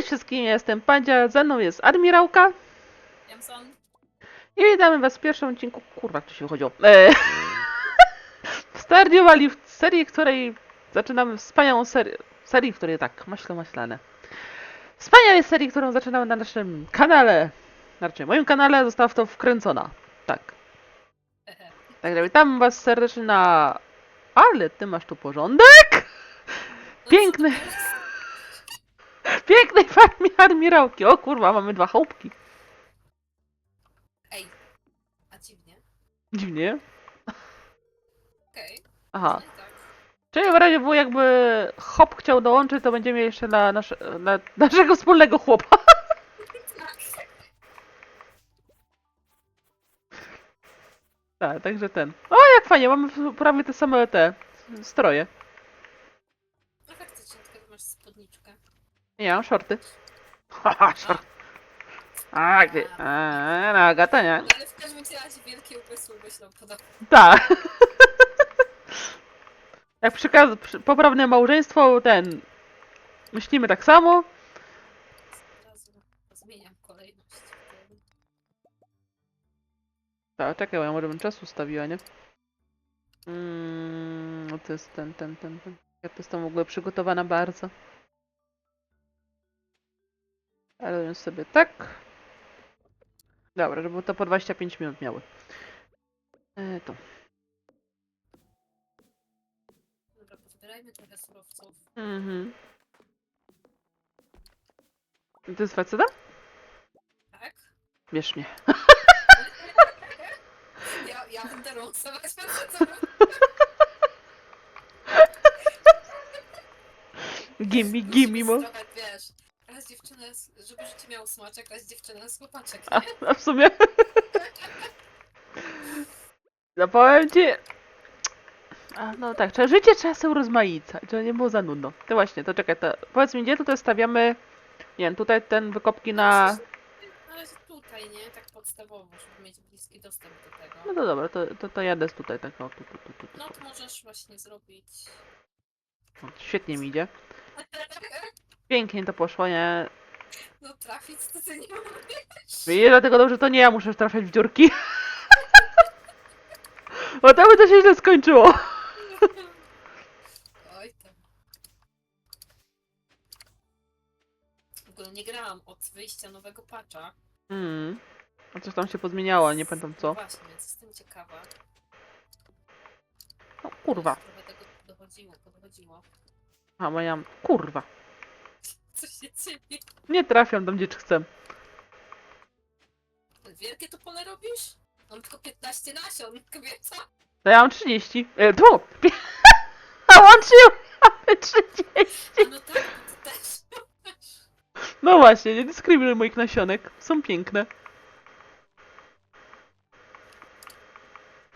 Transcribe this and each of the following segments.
Cześć wszystkim, ja jestem Pandzia, ze mną jest Admirałka Jamson. i witamy was w pierwszym odcinku, kurwa, to się chodziło, e, Stardew Valley, w serii, w której zaczynamy wspaniałą serię, serii, w której tak, maśle maślane. Wspaniałej serii, którą zaczynamy na naszym kanale, znaczy moim kanale została w to wkręcona, tak. Także witam was serdecznie na... Ale ty masz tu porządek! Piękny. Pięknej farmie Admirałki, o kurwa, mamy dwa chałupki. Ej, a dziwnie. Dziwnie. Okej. Aha. Okay. Tak. Czyli w razie było jakby hop chciał dołączyć, to będziemy jeszcze na, nasze, na naszego wspólnego chłopa. Tak, także ten. O, jak fajnie, mamy prawie te same te stroje. Nie, mam shorty. Haha, short. A, gdzie? A, no, Agata, nie? No, ale w każdym razie wielkie umysły myślą podobnie. Tak. Jak przy, kas- przy poprawne małżeństwo, ten. Myślimy tak samo. Od razu zmieniam kolejność. Tak, czekaj, bo ja może bym czas ustawiła, nie? Mm, no to jest ten, ten, ten, ten. Ja to jestem w ogóle przygotowana bardzo. Ale więc sobie tak. Dobra, żeby to po 25 minut miały. E, to. Dobra, pozbierajmy trochę surowców. Mhm. To jest faceta? Tak? Bierz mnie. Ja, ja będę rosować facetów. Gimme, gimme, mo. Trochę, wiesz, jest, żeby życie miało smaczek, raz dziewczyna jest chłopaczek, A, nie? a w sumie. No powiem ci. A, no tak, trzeba, życie trzeba sobie urozmaicać, żeby nie było za nudno. To właśnie, to czekaj, to powiedz mi, gdzie tutaj stawiamy. Nie wiem, tutaj ten wykopki na. Na razie tutaj, nie? Tak podstawowo, żeby mieć bliski dostęp do tego. No to dobra, to, to, to jadę z tutaj, tak o, tu, tu, tu, tu, tu. No to możesz właśnie zrobić... Świetnie mi idzie. Pięknie to poszło, nie? No trafić to ty nie mówisz. I dlatego dobrze, to nie ja muszę trafiać w dziurki. Bo to by to się źle skończyło. Oj tam. W ogóle nie grałam od wyjścia nowego patcha. Mm. A coś tam się pozmieniało, nie pamiętam co. Właśnie, więc jestem ciekawa. No, kurwa. Trochę tego dochodziło, podchodziło. A, bo ja. Kurwa. Nie trafiam tam, gdzie chcę. Wielkie to pole robisz? Mam tylko 15 nasion, kobieca. To ja mam 30. E, tu! A łączył! Mamy 30! A no tak, to też. No właśnie, nie dyskryminuj moich nasionek. Są piękne.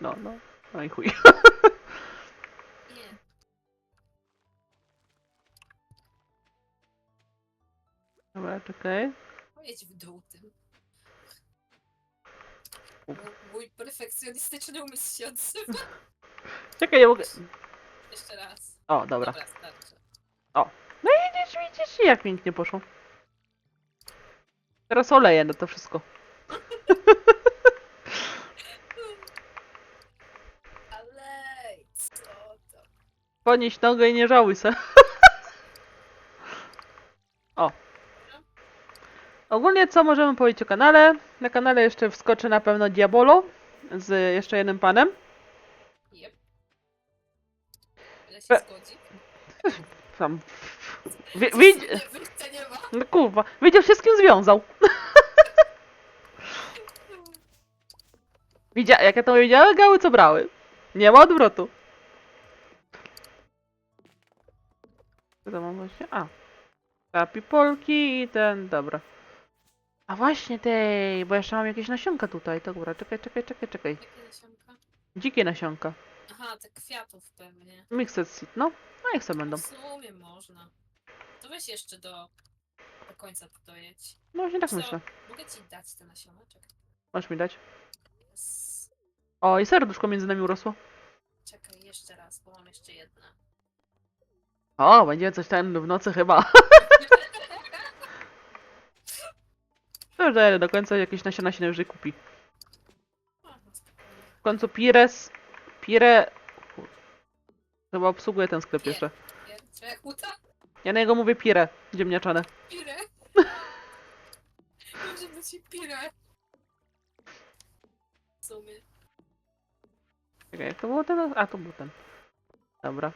No, no. No i chuj. Dobra, czekaj. Pojedź w dół tym. Mój- Mój perfekcjonistyczny umysł się odzywa. Czekaj, nie mogę... Jeszcze raz. O, dobra. Dobra, starczy. No i widzisz, widzisz, jak pięknie poszło. Teraz oleję na to wszystko. Ale co to? Podnieś nogę i nie żałuj se. O. Ogólnie co możemy powiedzieć o kanale? Na kanale jeszcze wskoczy na pewno Diabolo z jeszcze jednym panem. Jep. Ile się E- zgodzi? Tam. Wi- widz... Wyjścia nie ma. No kurwa, wiedział się z kim związał. Widzia... Jak ja to wiedziałem, gały co brały. Nie ma odwrotu. Co to mam właśnie? A. Ta pipolki i ten, dobra. A właśnie tej, bo jeszcze mam jakieś nasionka tutaj. To dobra, czekaj, czekaj, czekaj, czekaj. Jakie nasionka? Dzikie nasionka. Aha, te kwiatów pewnie. Mixed seed, no. No niech sobie będą. W sumie można. To weź jeszcze do, do końca to dojedź. No właśnie tak Co? myślę. Mogę ci dać te nasiona? Czekaj. Możesz mi dać. S- O, i serduszko między nami urosło. Czekaj jeszcze raz, bo mam jeszcze jedna. O, będzie coś ten w nocy chyba. Daję do końca jakieś nasiona się najwyżej kupi. W końcu Pires... Pire... Chyba obsługuje ten sklep jeszcze. Ja na niego mówię Pire, ziemniaczane. Pirę. Może być. W sumie. Czekaj, jak to było ten? A, to był ten. Dobra.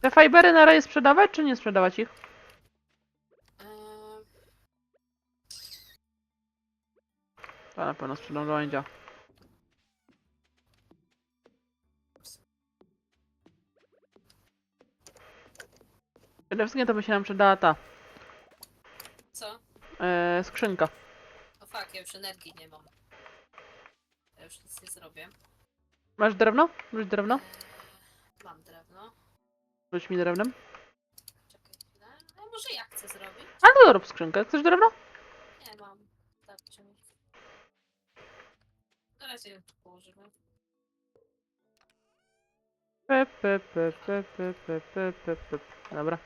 Te fibery na razie sprzedawać, czy nie sprzedawać ich? To na pewno sprzedam żołędzia. Przede wszystkim to by się nam przydała ta co? e, skrzynka. O fuck, ja już energii nie mam. Ja już nic nie zrobię. Masz drewno? Rzuć drewno? Eee, mam drewno. Rzuć mi drewnem. Czekaj chwilę. A może ja chcę zrobić? A to zrób skrzynkę. Chcesz drewno? Nie mam. Starczy mi. Na razie położymy. Pe, pe, pe, pe, pe, pe, pe, pe, pe. Dobra.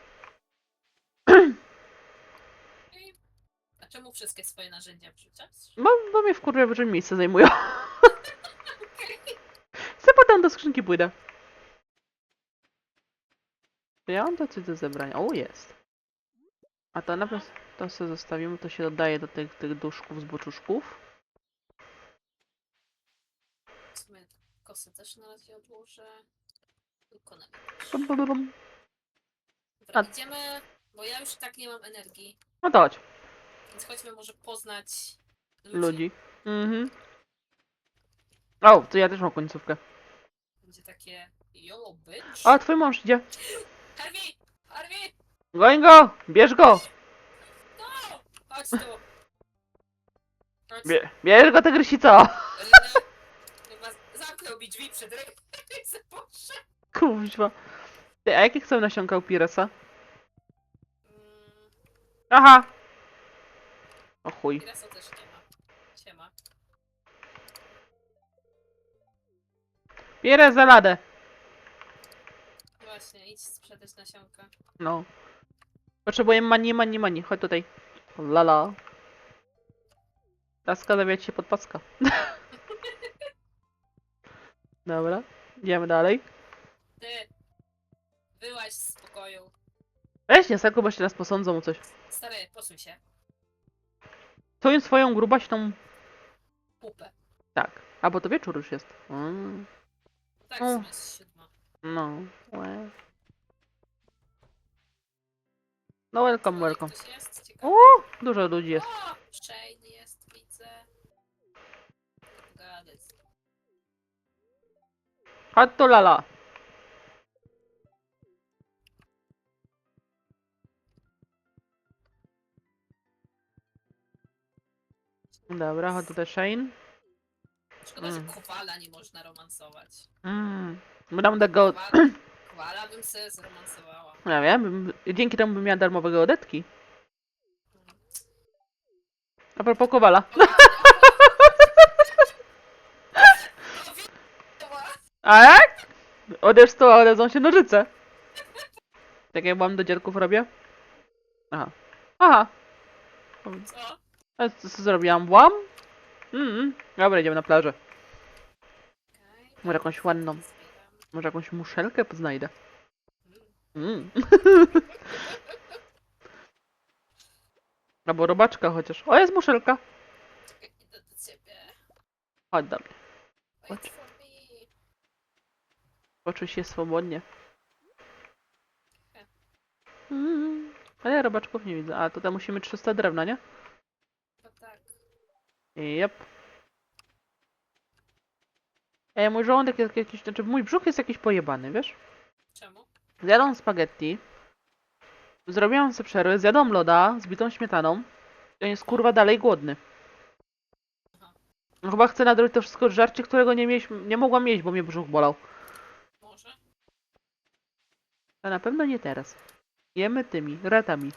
I... A czemu wszystkie swoje narzędzia wrzucasz? Bo, bo mnie wkurwia, że mi miejsce zajmują. Okej. Potem do skrzynki pójdę? Ja mam to coś do zebrania? O, jest. A to na pewno to sobie zostawimy, to się dodaje do tych, tych duszków z boczuszków. W sumie kosę też na razie odłożę. Tylko na Bum, bum, bum. Dobra, A- idziemy, bo ja już i tak nie mam energii. No to chodź, Więc chodźmy może poznać ludzi. ludzi. Mhm. O, to ja też mam końcówkę. Będzie takie YOLO bitch. O, twój mąż idzie. Harvey! Harvey! Goń go! Bierz go! No! Chodź tu! Chodź tu. Bie bierz go, tygrysico! Zamknął mi drzwi przed ręką poszedł. Kuźwa. Ty, a jakie chcą nasionka u Piresa? Mm, Aha! O chuj. Też nie ma. Siema. Pires za ladę. Właśnie, idź sprzedać nasionka. No. Potrzebuję mani, mani, mani. Chodź tutaj. Lala. Laska zawiać się pod paska. Dobra. Idziemy dalej. Ty! Wyłaź z pokoju. Weź nie, Saku, bo się nas posądzą o coś. Stary, posuń się. Twoją swoją grubaśną... Pupę. Tak. A, bo to wieczór już jest. Mm. Tak, O. w sumie jest siódma. No. Łe. No welcome, welcome. Ktoś jest? Ciekawe. O, dużo ludzi jest. O! Shane jest, Chodź tu, lala. Dobra, chodź tutaj Shane. Szkoda, Mm. że kowala nie można romansować. Mm. Będę go... Kowala, kowala bym sobie zromansowała. Ja wiem, bym- dzięki temu bym miała darmowego odetki. A propos Kowala. A jak? Odesz to, a odezą się nożyce. Tak jak mam do dziadków robię? Aha. Aha. Co? A co, co zrobiłam? Włam? Mm, dobra, idziemy na plażę. Może jakąś ładną. Może jakąś muszelkę znajdę. Mm. Albo robaczka chociaż. O, jest muszelka. Czekaj, idę do ciebie. Chodź do mnie. Chodź. Poczuj się swobodnie. Mm. Ale ja robaczków nie widzę. A tutaj musimy 300 drewna, nie? To tak. Jep. Ej, mój żołądek jest jakiś, znaczy mój brzuch jest jakiś pojebany, wiesz? Czemu? Zjadłam spaghetti. Zrobiłam sobie przerwę, zjadłam loda z bitą śmietaną. I on jest kurwa dalej głodny. Aha. Chyba chcę nadrobić to wszystko żarcie, którego nie, mieliśmy, nie mogłam jeść, bo mnie brzuch bolał. Ale na pewno nie teraz. Jemy tymi, retami.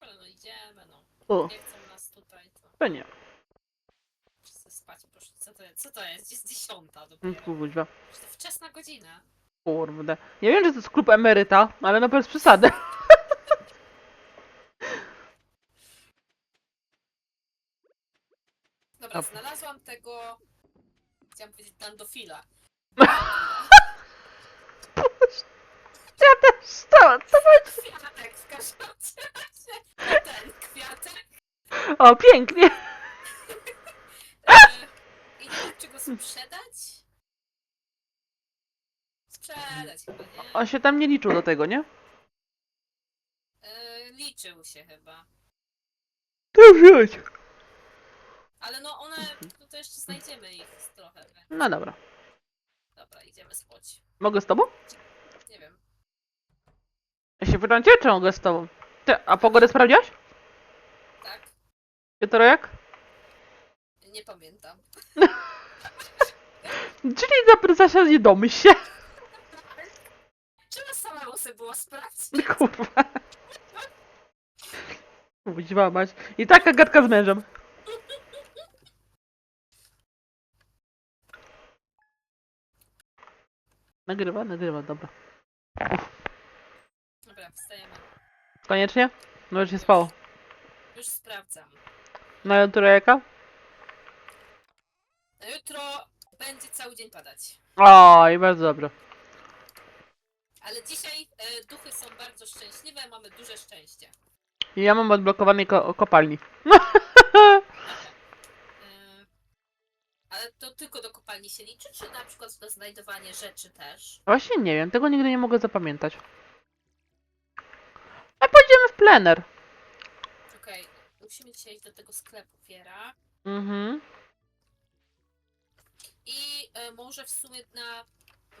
Ale no idziemy, no. O, Nie chcą nas tutaj, to pewnie. wszyscy spać poszli. Co to jest? Co to jest? Jest dziesiąta dopiero. Przecież to wczesna godzina. Kurde. Nie wiem, że to jest klub emeryta, ale no bez przesady. Dobra, znalazłam tego... Chciałam powiedzieć dandofila. Ja też stała, co to? Kwiatek w każdym razie. Ten kwiatek. O, pięknie. E, I nie wiem, czy go sprzedać? Sprzedać chyba, nie? On się tam nie liczył do tego, nie? E, liczył się chyba. To wziąć. Ale no one, no to jeszcze znajdziemy ich trochę. nie? No dobra. Dobra, idziemy spać. Mogę z tobą? Nie wiem. Ja się pytam cię, czy mogę z tobą? Ty, a pogodę sprawdziłaś? Tak? Jutro jak? Nie pamiętam. Czyli zaprasza się nie domyśl się. Trzeba samemu sobie było sprawdzić. Kurwa. Kuźwa mać. I taka gadka z mężem. Nagrywa, nagrywa, dobra. Dobra, wstajemy. Koniecznie? No już się spało. Już sprawdzam. Na jutro jaka? Na jutro będzie cały dzień padać. Oj, bardzo dobrze. Ale dzisiaj e, duchy są bardzo szczęśliwe, mamy duże szczęście. I ja mam odblokowany ko kopalni. Ale to tylko do kopalni się liczy, czy na przykład do znajdowania rzeczy też? Właśnie nie wiem, tego nigdy nie mogę zapamiętać. A pójdziemy w plener. Okej, musimy dzisiaj iść do tego sklepu Fiera. Mhm. I e, może w sumie na,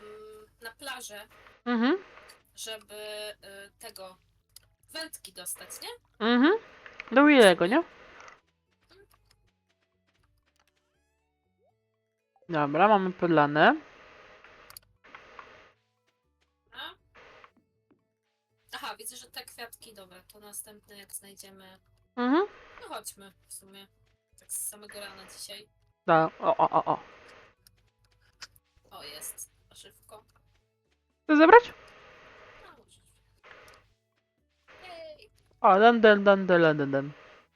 mm, na plażę, Mhm. żeby e, tego wędki dostać, nie? Mhm. Do Willego, nie? Dobra, mamy podlane. Aha, widzę, że te kwiatki, dobra, to następne jak znajdziemy. Mhm. No chodźmy w sumie. Tak z samego rana dzisiaj. Da. O, o, o, o. O, jest warzywko. Chcesz zabrać? No, możesz. Jej! O, den, den, den, den, den, den.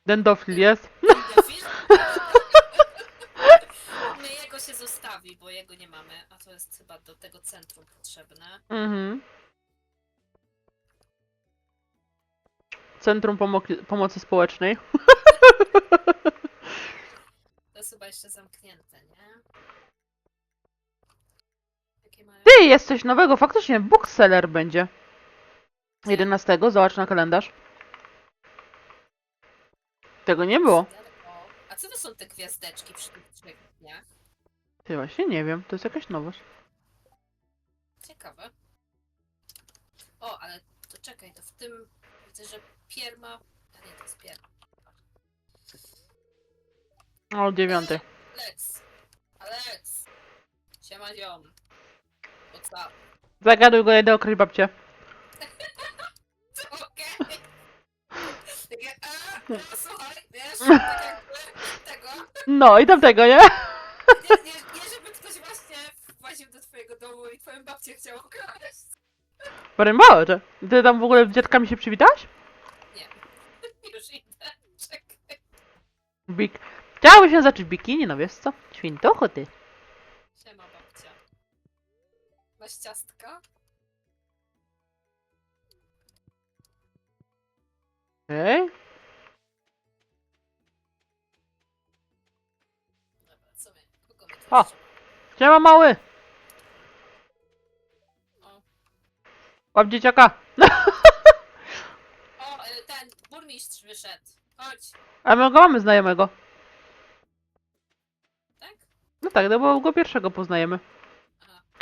Dendofil jest. Dendofil? My jego zostawi, bo jego nie mamy, a to jest chyba do tego centrum potrzebne. Mhm. Centrum Pomoki- Pomocy Społecznej. To jest chyba jeszcze zamknięte, nie? Mają... Ty, jest coś nowego, faktycznie bookseller będzie. 11, zobacz na kalendarz. Tego nie było. O, A co to są te gwiazdeczki przy tych trzech dniach? Ty właśnie nie wiem, to jest jakaś nowość. Ciekawe. O, ale to czekaj, to w tym widzę, że pierma... A nie, to jest pierma. O, dziewiąty. Lec. Lec. Siema ziom. What's up? Zagaduj go, jedę okryć babcię. Okej. Takie, a, no, słuchaj, wiesz, tak jakby tego. No i tamtego? Nie, nie, nie, żeby ktoś właśnie właził do twojego domu i chciał okraść. Powiem Boże, ty tam w ogóle z dziadkami się przywitałaś? Nie. Już idę. Czekaj. Bik. Chciałabyś się zacząć bikini, no wiesz co? Świntuchu ty. Siema babcia. Masz ciastka? Ej? Dobra, co my? Kogo my tu O. jeszcze? Siema mały! Łap dzieciaka! O, y, ten burmistrz wyszedł. Chodź. A my go mamy znajomego. Tak? No tak, no bo go pierwszego poznajemy.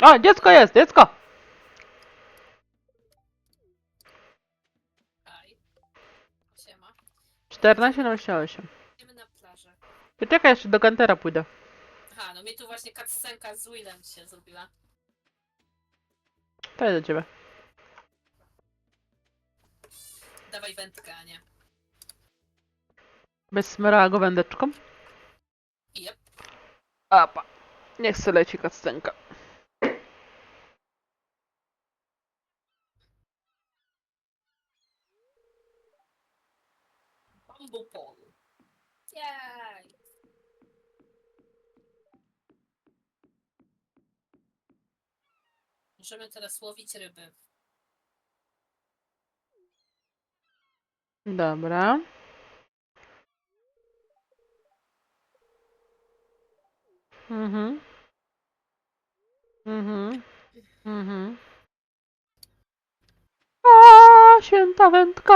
O, dziecko jest, dziecko! Aj. Siema. 14,28. Idziemy na plażę. Ty czekaj, jeszcze do kantera pójdę. Aha, no mi tu właśnie cutscenka z Willem się zrobiła. To jest do ciebie. dawaj wędkę, a nie. Bez smera wędeczką? Jep. Apa. Niech se leci kaccenka. Możemy teraz łowić ryby. Dobra. Mhm. Mhm. Mhm. O, święta wędka!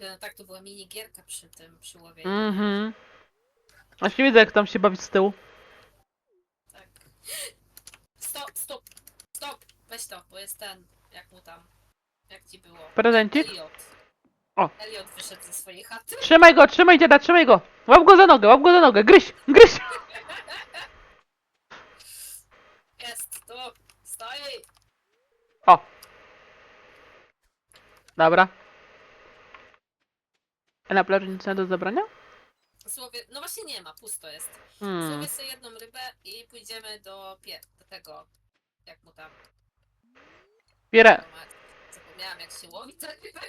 No, tak, to była minigierka przy tym, przy łowieniu. Mhm. Właśnie widzę, jak tam się bawić z tyłu. Tak. To, bo jest ten, jak mu tam, jak ci było. Prezencik? Elliot. O. Elliot wyszedł ze swojej chaty. Trzymaj go, trzymaj dziada, trzymaj go! Łap go za nogę, łap go za nogę, gryź, gryź! Jest, tu, stoi! O! Dobra. A na plaży nic nie do zabrania? Złowię, no właśnie nie ma, pusto jest. Hmm. Złowię sobie jedną rybę i pójdziemy do, pie, do tego, jak mu tam, Bierę. zapomniałam jak się łowi rybę.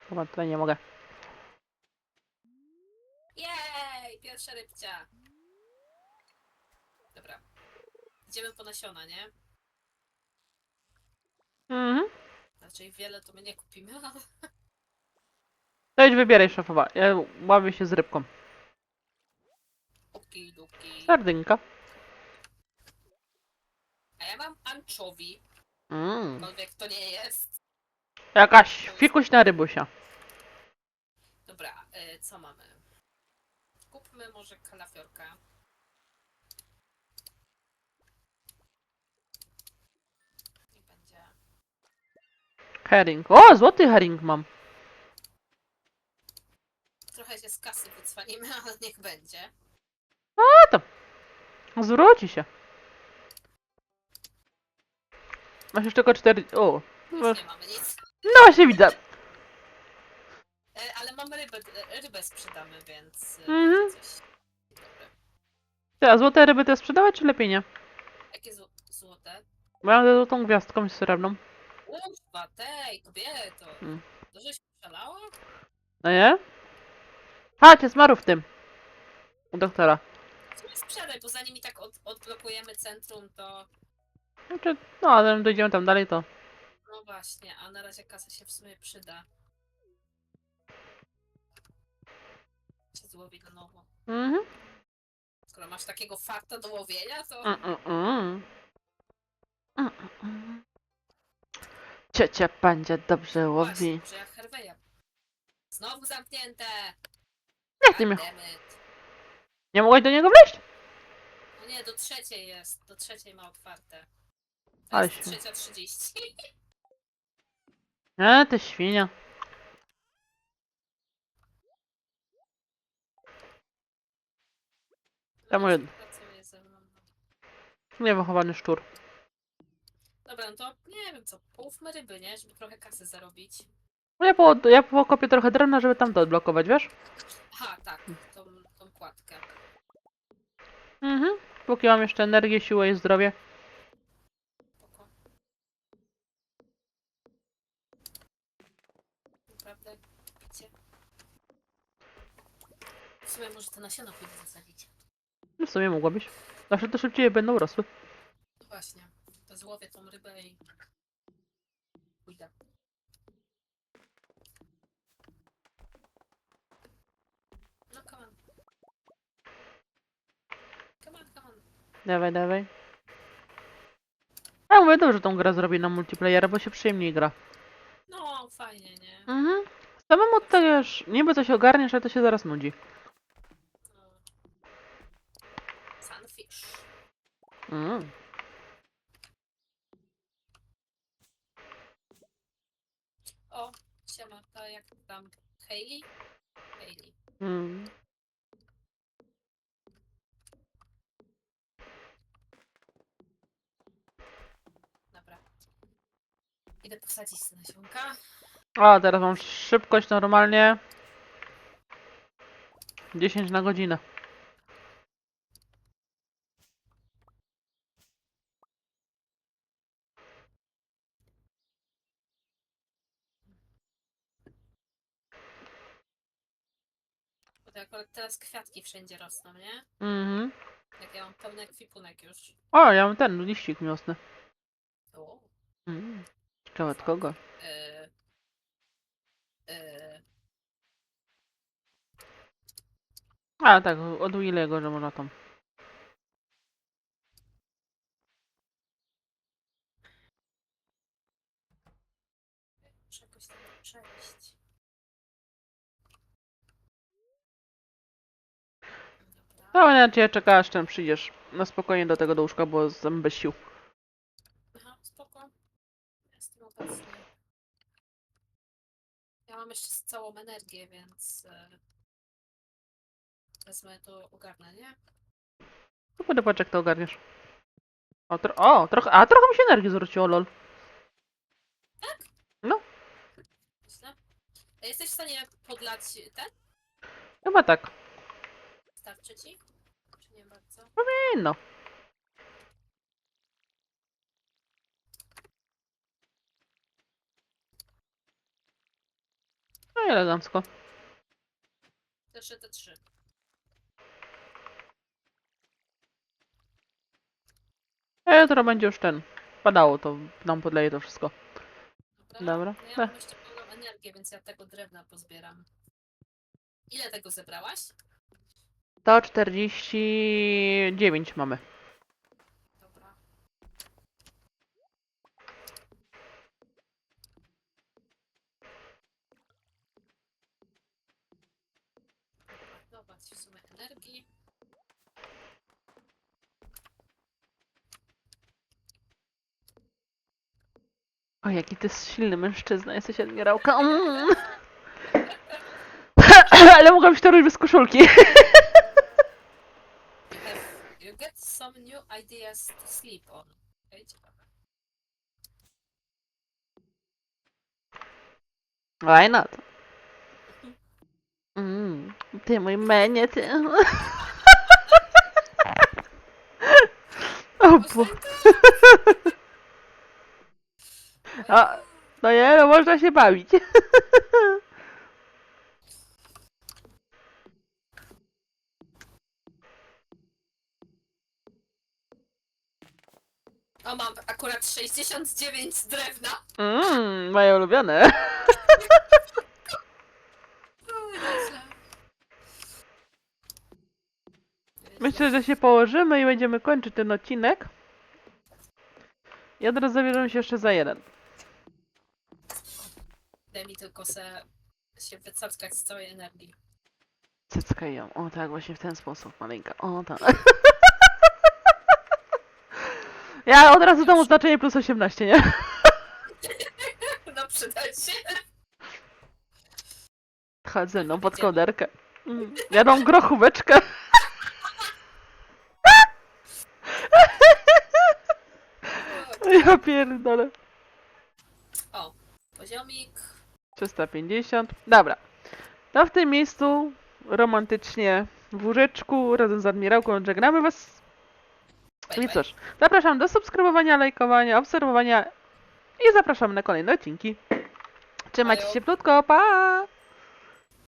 Chyba tutaj nie mogę. Jej, pierwsza rybcia. Dobra. Idziemy po nasiona, nie? Mhm. Raczej wiele to my nie kupimy, ale... To idź wybieraj szefowa. Ja ławię się z rybką. Okidoki. Sardynka. A ja mam anczowi, Mm. cokolwiek to nie jest. Jakaś fikuśna rybusia. Dobra, y, co mamy? Kupmy może kalafiorka. Niech będzie. Herring. O, złoty herring mam. Trochę się z kasy wycwanimy, ale niech będzie. Zwróci się. Masz jeszcze tylko cztery... O. Już Masz... nie mamy nic. No właśnie widzę. E, ale mamy rybę, e, rybę sprzedamy, więc... e, Mhm. Coś... Dobre. A złote ryby te sprzedawać, czy lepiej nie? Jakie zł złote? Bo ja mam ze złotą gwiazdką srebrną. Ufa, tej, kobieto. Mm. To żeś szalała? No nie? Jest Maru w tym. U doktora. W sumie sprzedaj, bo zanim i tak od, odblokujemy centrum, to... Znaczy, no, ale dojdziemy tam dalej, to... No właśnie, a na razie kasa się w sumie przyda. Się złowi na nowo. Mhm. Skoro masz takiego farta do łowienia, to... Mm, mm, mm. Mm, mm, mm. Ciocia będzie dobrze łowi. Właśnie, że jak Herweja. Znowu zamknięte! Jak ty mnie... Goddammit. Nie mogłaś do niego wleźć? No nie, do trzeciej jest. Do trzeciej ma otwarte. Ale się- trzecia trzydzieści. Nie, ty świnia. Ja mówię- Pracuje ze mną. Niewychowany szczur. Dobra, no to nie wiem co, połówmy ryby, nie? Żeby trochę kasy zarobić. No Ja, po, ja pokopię trochę drewna, żeby tam to odblokować, wiesz? Aha, tak, tą, tą kładkę. Mhm. Póki mam jeszcze energię, siłę i zdrowie. Spoko. Naprawdę, picie. W sumie może te nasiona pójdę zasadzić. No w sumie mogłabyś. Zawsze to szybciej będą rosły. No właśnie, to złowię tą rybę i pójdę. No come on. Come on, come on. Dawaj, dawaj. Ja mówię, dobrze tą grę zrobię na multiplayera, bo się przyjemniej gra. No, fajnie, nie? Mhm. Samemu to już niby coś ogarniesz, ale to się zaraz nudzi. No. Sunfish. Mm. O, siema, to jak tam? Hayley? Hayley. Mm. Dobra. Idę posadzić te nasionka. A, teraz mam szybkość normalnie. 10 na godzinę. To akurat teraz kwiatki wszędzie rosną, nie? Mhm. Jak ja mam pełny ekwipunek już. O, ja mam ten liścik miłosny. O. Mm. Ciekawe od kogo? Yy, yy, A, tak, od Willego, że można tam. muszę jakoś tam przejść. No, ja cię czeka, aż ten przyjdziesz. No spokojnie do tego do łóżka, bo jestem bez sił. Aha, spoko. Jestem obecny. Ja mam jeszcze całą energię, więc e, wezmę to ogarnę, nie? No będę patrz jak to ogarniesz. O, tro o, trochę, a trochę mi się energii zwróciło, lol. Myślę. A jesteś w stanie podlać ten? Chyba tak. Starczy ci? Czy nie bardzo? Nie no. No i elegancko. Jeszcze te trzy. A jutro będzie już ten. Padało to, nam podleje to wszystko. Dobra. Dobra. No ja mam jeszcze pełną energię, więc ja tego drewna pozbieram. Ile tego zebrałaś? To 49 mamy. O, jaki ty jest silny mężczyzna, jesteś admirałka. Mm. Ale mogłam się to robić bez koszulki. some new ideas to sleep on. Okay, ciekawe. Why not? Mm, ty mój menie, ty. O, bo... No nie, no można się bawić. O, mam akurat 69 z drewna. Mmm, moje ulubione. Nieźle. Myślę, że się położymy i będziemy kończyć ten odcinek. I od razu zabierzemy się jeszcze za jeden. Daj mi tylko se się wycackać z całej energii. Cycka ją. O tak, właśnie w ten sposób, maleńka. O tak. Ja od razu dam oznaczenie plus 18, nie? No przyda się. Chodzę no pod kołderkę. Mm. Ja dam grochóweczkę. Ja pierdolę. O, poziomik. 350. Dobra. To w tym miejscu romantycznie w łóżeczku razem z admirałką żegnamy was. I cóż, zapraszam do subskrybowania, lajkowania, obserwowania i zapraszam na kolejne odcinki. Trzymajcie się plutko, pa!